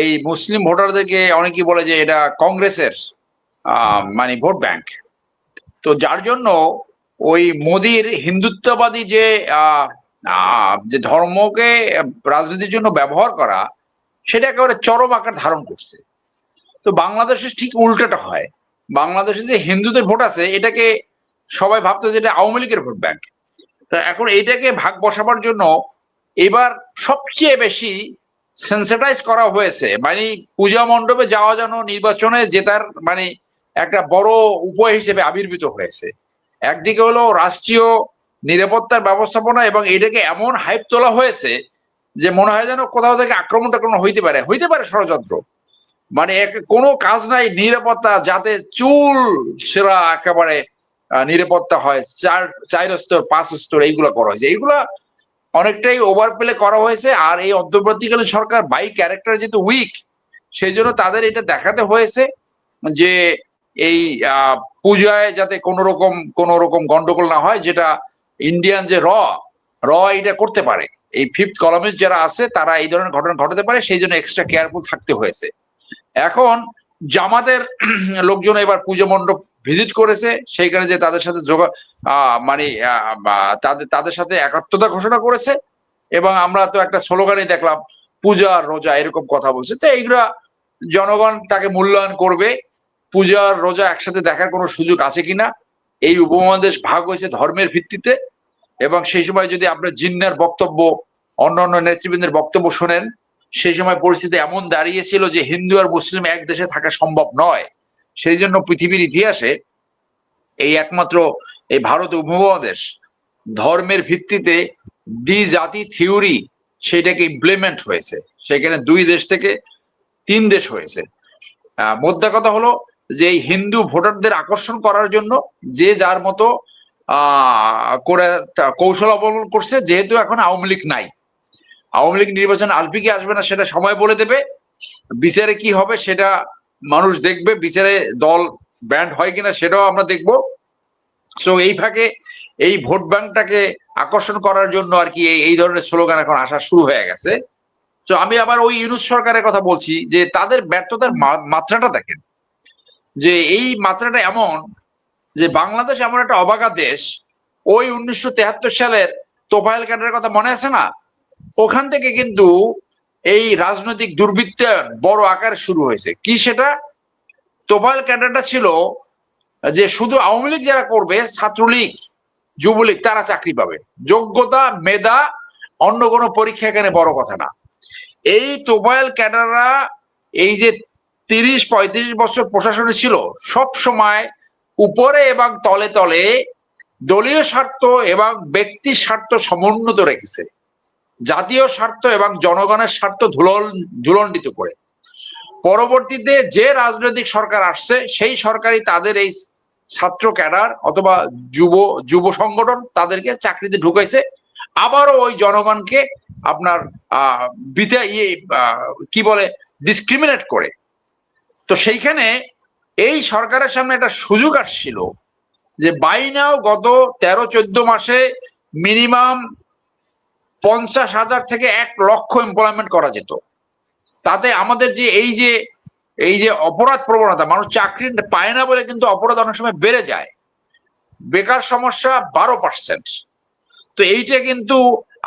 এই মুসলিম ভোটারদেরকে অনেকেই বলে যে এটা কংগ্রেসের মানে ভোট ব্যাংক। তো যার জন্য ওই মোদির হিন্দুত্ববাদী যে যে ধর্মকে রাজনীতির জন্য ব্যবহার করা, সেটা একেবারে চরম আকার ধারণ করছে। তো বাংলাদেশে ঠিক উল্টোটা হয়। বাংলাদেশে যে হিন্দুদের ভোট আছে, এটাকে সবাই ভাবতো যে এটা আওয়ামী লীগের ভোট ব্যাংক। তো এখন এইটাকে ভাগ বসাবার জন্য এবার সবচেয়ে বেশি সেন্সিটাইজ করা হয়েছে। মানে পূজা মণ্ডপে যাওয়া যেন নির্বাচনে জেতার মানে একটা বড় উপায় হিসেবে আবির্ভূত হয়েছে। একদিকে হলো রাষ্ট্রীয় নিরাপত্তার ব্যবস্থাপনা এবং এটাকে এমন হাইপ তোলা হয়েছে যে মনে হয় যেন কোথাও থেকে আক্রমণ টাক্রমণ হইতে পারে। হইতে পারে ষড়যন্ত্র। মানে কোনো কাজ নাই, নিরাপত্তা যাতে চুল সেরা একেবারে নিরাপত্তা হয়, চার চার স্তর পাঁচ স্তর এইগুলো করা হয়েছে। এইগুলা অনেকটাই ওভার প্লে করা হয়েছে আর এই অন্তর্বর্তীকালীন সরকার বাই ক্যারেক্টার যেহেতু উইক সেই জন্য তাদের এটা দেখাতে হয়েছে যে এই পূজায় যাতে কোনো রকম কোনো রকম গন্ডগোল না হয়, যেটা ইন্ডিয়ান যে র র এটা করতে পারে। এই ফিফথ কলামিস্ট যারা আছে, তারা এই ধরনের ঘটনা ঘটাতে পারে, সেই জন্য এক্সট্রা কেয়ারফুল থাকতে হয়েছে। এখন জামাতের লোকজন এবার পুজো মণ্ডপ ভিজিট করেছে, সেইখানে যে তাদের সাথে যোগা মানে তাদের তাদের সাথে একাত্মতা ঘোষণা করেছে এবং আমরা তো একটা স্লোগানই দেখলাম, পূজা রোজা এরকম কথা বলছে। তো এইগুলা জনগণ তাকে মূল্যায়ন করবে, পূজা রোজা একসাথে দেখার কোনো সুযোগ আছে কিনা, এই উপমহাদেশ ভাগ হয়েছে ধর্মের ভিত্তিতে এবং সেই সময় যদি আপনার জিন্নার বক্তব্য, অন্যান্য নেতৃবৃন্দের বক্তব্য শোনেন, সেই সময় পরিস্থিতি এমন দাঁড়িয়েছিল যে হিন্দু আর মুসলিম এক দেশে থাকা সম্ভব নয়। সেই জন্য পৃথিবীর ইতিহাসে এই একমাত্র এই ভারত উপমহাদেশ ধর্মের ভিত্তিতে দ্বি জাতি থিওরি সেটাকে ইমপ্লিমেন্ট হয়েছে। সেখানে দুই দেশ থেকে তিন দেশ হয়েছে। মোদ্দা কথা হলো যে এই হিন্দু ভোটারদের আকর্ষণ করার জন্য যে যার মতো করে কৌশল অবলম্বন করছে, যেহেতু এখন আওয়ামী লীগ নাই। আওয়ামী লীগ নির্বাচন আসবে কি আসবে না সেটা সময় বলে দেবে। বিচারে কি হবে সেটা মানুষ দেখবে, বিচারে দল ব্যান্ড হয় কিনা সেটাও আমরা দেখব। সো এই ফাঁকে এই ভোট ব্যাংকটাকে আকর্ষণ করার জন্য আর কি এই- ধরনের স্লোগান এখন আসা শুরু হয়ে গেছে। তো আমি আবার ওই ইউনুস সরকারের কথা বলছি যে তাদের ব্যর্থতার মাত্রাটা দেখেন। যে এই মাত্রাটা এমন যে বাংলাদেশ এমন একটা অবাগা দেশ, ওই উনিশশো সালের তোফায়েল ক্যাডারের কথা মনে আছে না? ওখান থেকে কিন্তু এই রাজনৈতিক দুর্বৃত্তায়ন বড় আকারে শুরু হয়েছে। কি সেটা? তোফায়েল ক্যাডারটা ছিল যে শুধু আওয়ামী লীগ যারা করবে, ছাত্রলীগ, যুবলীগ, তারা চাকরি পাবে। যোগ্যতা, মেধা, অন্য কোনো পরীক্ষা এখানে বড় কথা না। এই তোফায়েল ক্যাডাররা এই যে তিরিশ, পঁয়ত্রিশ বছর প্রশাসনে ছিল, সব সময় উপরে এবং তলে তলে দলীয় স্বার্থ এবং ব্যক্তি স্বার্থ সমুন্নত রেখেছে। জাতীয় স্বার্থ এবং জনগণের স্বার্থ ধুলন, ধুলণ্ডিত করে। পরবর্তীতে যে রাজনৈতিক সরকার আসছে, সেই সরকারই তাদের এই ছাত্র ক্যাডার অথবা যুব যুব সংগঠন তাদেরকে চাকরিতে ঢুকাইছে। আবারও ওই জনগণকে আপনার বিদা ইয়ে কি বলে ডিসক্রিমিনেট করে। তো সেইখানে এই সরকারের সামনে একটা সুযোগ আসছিল যে বাইনাও গত তেরো চোদ্দ মাসে মিনিমাম পঞ্চাশ হাজার থেকে এক লক্ষ এমপ্লয়মেন্ট করা যেত। তাতে আমাদের যে এই যে এই যে অপরাধ প্রবণতা, মানুষ চাকরি পায় না বলে কিন্তু অপরাধ অনেক সময় বেড়ে যায়। বেকার সমস্যা বারো পার্সেন্ট তো এইটা কিন্তু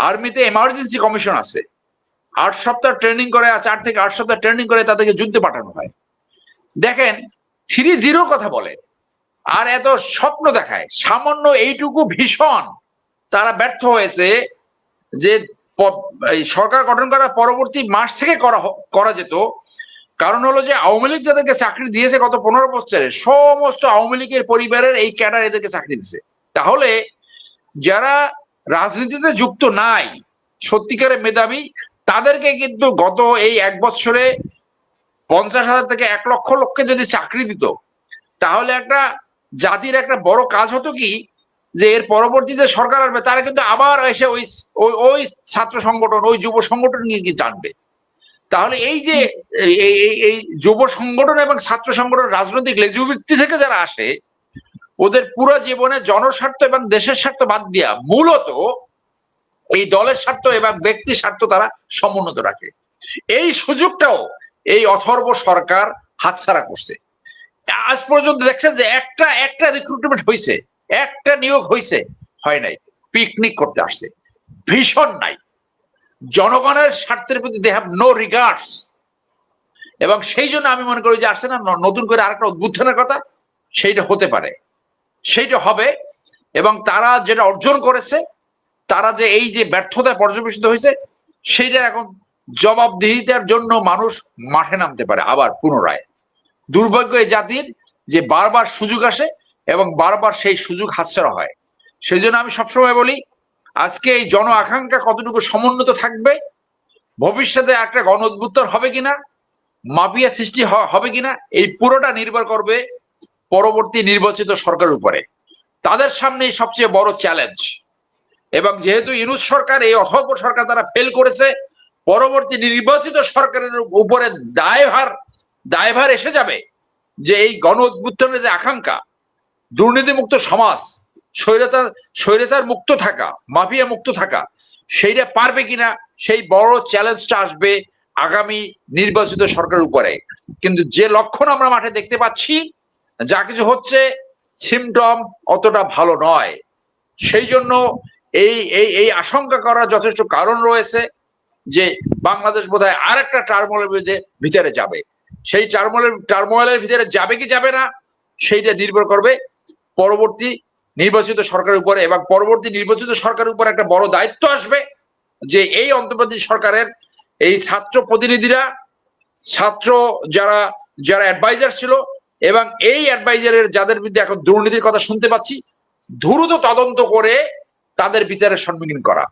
আর্মিতে এমার্জেন্সি কমিশন আছে। আট সপ্তাহ ট্রেনিং করে, চার থেকে আট সপ্তাহ ট্রেনিং করে তাদেরকে যুদ্ধে পাঠানো হয়। দেখেন থ্রি জিরো কথা বলে। আর এত স্বপ্ন দেখায়। সামান্য এইটুকু ভীষণ তারা ব্যর্থ হয়েছে। যে সরকার গঠন করার পরবর্তী মাস থেকে করা করা যেত, কারণ হলো যে আওয়ামী লীগ যাদেরকে চাকরি দিয়েছে গত পনেরো বছরে, সমস্ত আওয়ামী লীগের পরিবারের এই ক্যাডার এদেরকে চাকরি দিছে তাহলে যারা রাজনীতিতে যুক্ত নাই সত্যিকারের মেধাবী, তাদেরকে কিন্তু গত এই এক বছরে পঞ্চাশ হাজার থেকে এক লক্ষ লোককে যদি চাকরি দিত, তাহলে একটা জাতির একটা বড় কাজ হতো কি যে এর পরবর্তী যে সরকার আসবে, তারা কিন্তু আবার এসে ওই ওই- ছাত্র সংগঠন, ওই যুব সংগঠন নিয়ে কিন্তু টানবে তাহলে এই যে এই- যুব সংগঠন এবং ছাত্র সংগঠন রাজনৈতিক লেজুবৃত্তি থেকে যারা আসে, ওদের পুরো জীবনে জনস্বার্থ এবং দেশের স্বার্থ বাদ দিয়া মূলত এই দলের স্বার্থ এবং ব্যক্তির স্বার্থ তারা সমুন্নত রাখে। এই সুযোগটাও এই অথর্ব সরকার হাতছাড়া করছে। আজ পর্যন্ত দেখছেন যে একটা একটা রিক্রুটমেন্ট হয়েছে একটা নিয়োগ হয়েছে হয় নাই পিকনিক করতে আসছে। ভীষণ নাই। জনগণের স্বার্থের প্রতি দে হ্যাভ নো রিগার্ডস এবং সেই জন্য আমি মনে করি যে আসছে না নতুন করে আরেকটা উদ্বুদ্ধনের কথা, সেইটা হতে পারে। সেইটা হবে, এবং তারা যেটা অর্জন করেছে, তারা যে এই যে ব্যর্থতায় পর্যবেসিত হয়েছে সেইটা এখন জবাবদিহিতার জন্য মানুষ মাঠে নামতে পারে, আবার পুনরায়। দুর্ভাগ্য এই জাতির যে বারবার সুযোগ আসে এবং বারবার সেই সুযোগ হাতছাড়া হয়। সেই জন্য আমি সবসময় বলি, আজকে এই জন আকাঙ্ক্ষা কতটুকু সমুন্নত থাকবে, ভবিষ্যতে একটা গণ হবে কিনা, মাফিয়া সৃষ্টি হবে কিনা, এই পুরোটা নির্ভর করবে পরবর্তী নির্বাচিত সরকারের উপরে। তাদের সামনে সবচেয়ে বড় চ্যালেঞ্জ এবং যেহেতু ইউনুস সরকার, এই অথর্ব সরকার তারা ফেল করেছে, পরবর্তী নির্বাচিত সরকারের উপরে দায়ভার দায়ভার এসে যাবে যে এই গণ যে আকাঙ্ক্ষা দুর্নীতিমুক্ত সমাজ স্বৈরতার স্বৈরাচার মুক্ত থাকা, মাফিয়া মুক্ত থাকা, সেইটা পারবে কিনা, সেই বড় চ্যালেঞ্জটা আসবে আগামী নির্বাচিত সরকারের উপরে। কিন্তু যে লক্ষণ আমরা মাঠে দেখতে পাচ্ছি, যা কিছু হচ্ছে সিমটম অতটা ভালো নয়। সেই জন্য এই এই এই আশঙ্কা করার যথেষ্ট কারণ রয়েছে যে বাংলাদেশ বোধহয় আর একটা টার্মোলের ভিতরে যাবে। সেই টার্মোলের টার্মোয়েলের ভিতরে যাবে কি যাবে না, সেইটা নির্ভর করবে পরবর্তী নির্বাচিত সরকারের উপরে এবং পরবর্তী নির্বাচিত সরকারের উপর একটা বড় দায়িত্ব আসবে যে এই অন্তর্বর্তী সরকারের এই ছাত্র প্রতিনিধিরা, ছাত্র যারা যারা অ্যাডভাইজার ছিল এবং এই অ্যাডভাইজারের যাদের বিরুদ্ধে এখন দুর্নীতির কথা শুনতে পাচ্ছি, দ্রুত তদন্ত করে তাদের বিচারের সম্মুখীন করা।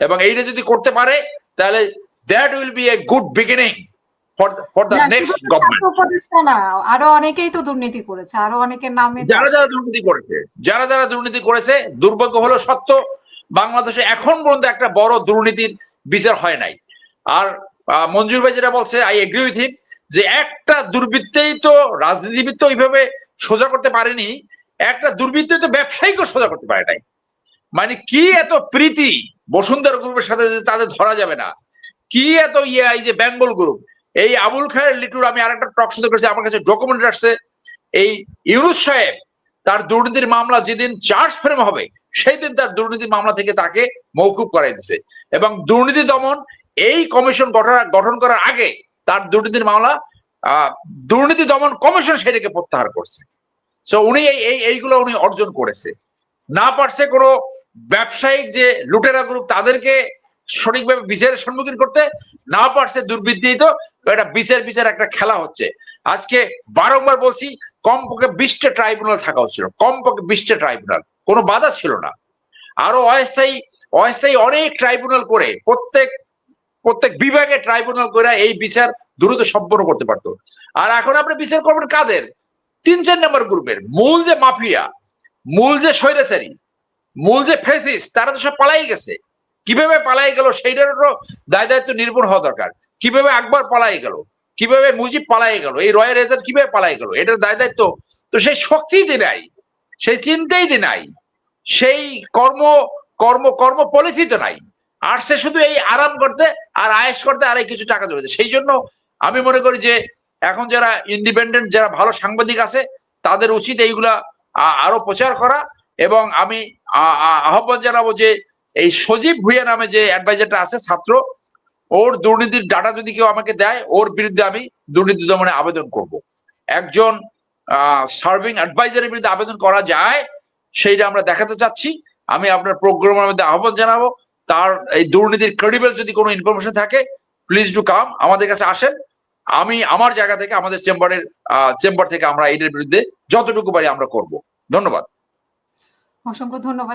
এবং এইটা যদি করতে পারে, তাহলে that will be a good beginning for for the next government ছাত্র উপদেষ্টা না আরও অনেকেই তো দুর্নীতি করেছে আরও অনেকের নামে যারা যারা দুর্নীতি করেছে যারা যারা দুর্নীতি করেছে দুর্ভাগ্য হলো সত্য বাংলাদেশে এখন পর্যন্ত একটা বড় দুর্নীতির বিচার হয় নাই। আর মঞ্জুর ভাই যেটা বলছে আই এগ্রি উইথ হিম যে একটা দুর্বৃত্তেই তো রাজনীতিবিদ তো ওইভাবে সোজা করতে পারেনি একটা দুর্বৃত্ত তো ব্যবসায়ীকে সোজা করতে পারে নাই। মানে কি এত প্রীতি বসুন্ধরা গ্রুপের সাথে তাদের ধরা যাবে না? কি এত ইয়ে এই যে বেঙ্গল গ্রুপ এই আবুল খায়ের লিটুর আমি আরেকটা টক শুনতে করেছি, আমার কাছে ডকুমেন্ট আসছে। এই ইউনুস সাহেব তার দুর্নীতির মামলা যেদিন চার্জ ফ্রেম হবে সেই দিন তার দুর্নীতির মামলা থেকে তাকে মৌকুব করাই দিছে। এবং দুর্নীতি দমন এই কমিশন গঠন করার আগে তার দুর্নীতির মামলা দুর্নীতি দমন কমিশন সেটাকে প্রত্যাহার করছে। সো উনি এই এইগুলো উনি অর্জন করেছে। না পারছে কোনো ব্যবসায়িক যে লুটেরা গ্রুপ তাদেরকে সঠিকভাবে বিচারের সম্মুখীন করতে না পারছে দুর্বৃত্তিত এটা বিচার বিচার একটা খেলা হচ্ছে। আজকে বারংবার বলছি, কমপক্ষে বিশটা ট্রাইব্যুনাল থাকা হচ্ছিল কমপক্ষে বিশটা ট্রাইব্যুনাল। কোনো বাধা ছিল না। আরও অস্থায়ী অস্থায়ী অনেক ট্রাইব্যুনাল করে, প্রত্যেক প্রত্যেক বিভাগে ট্রাইব্যুনাল করে এই বিচার দ্রুত সম্পন্ন করতে পারতো। আর এখন আপনি বিচার করবেন কাদের? তিন চার নম্বর গ্রুপের। মূল যে মাফিয়া, মূল যে স্বৈরাচারী, মূল যে ফেসিস তারা তো সব পালাই গেছে। কীভাবে পালাই গেল সেইটারও দায় দায়িত্ব নির্ভর হওয়া দরকার। কীভাবে আকবর পালাই গেল? কীভাবে মুজিব পালাই গেল? এই রয়্যাল রেজাল্ট কীভাবে পালাই গেল? এটার দায় দায়িত্ব তো সেই শক্তিই দি নাই, সেই চিন্তাই নাই, সেই কর্ম কর্ম কর্ম পলিসি তো নাই। আর সে শুধু এই আরাম করতে আর আয়েস করতে আর এই কিছু টাকা জমেছে সেই জন্য আমি মনে করি যে এখন যারা ইন্ডিপেন্ডেন্ট যারা ভালো সাংবাদিক আছে, তাদের উচিত এইগুলা আরও প্রচার করা এবং আমি আহ্বান জানাব যে এই সজীব ভুইয়া নামে যে অ্যাডভাইজারটা আছে, ছাত্র, ওর দুর্নীতির ডাটা যদি কেউ আমাকে দেয়, ওর বিরুদ্ধে আমি দুর্নীতি দমনে আবেদন করব। একজন সার্ভিং অ্যাডভাইজারের বিরুদ্ধে আবেদন করা যায়, সেইটা আমরা দেখাতে চাচ্ছি। আমি আপনার প্রোগ্রামের মধ্যে আহ্বান জানাব। তার এই দুর্নীতির ক্রেডিবল যদি কোনো ইনফরমেশন থাকে প্লিজ ডু কাম আমাদের কাছে আসেন। আমি আমার জায়গা থেকে, আমাদের চেম্বারের চেম্বার থেকে আমরা এটার বিরুদ্ধে যতটুকু পারি আমরা করব। ধন্যবাদ। অসংখ্য ধন্যবাদ।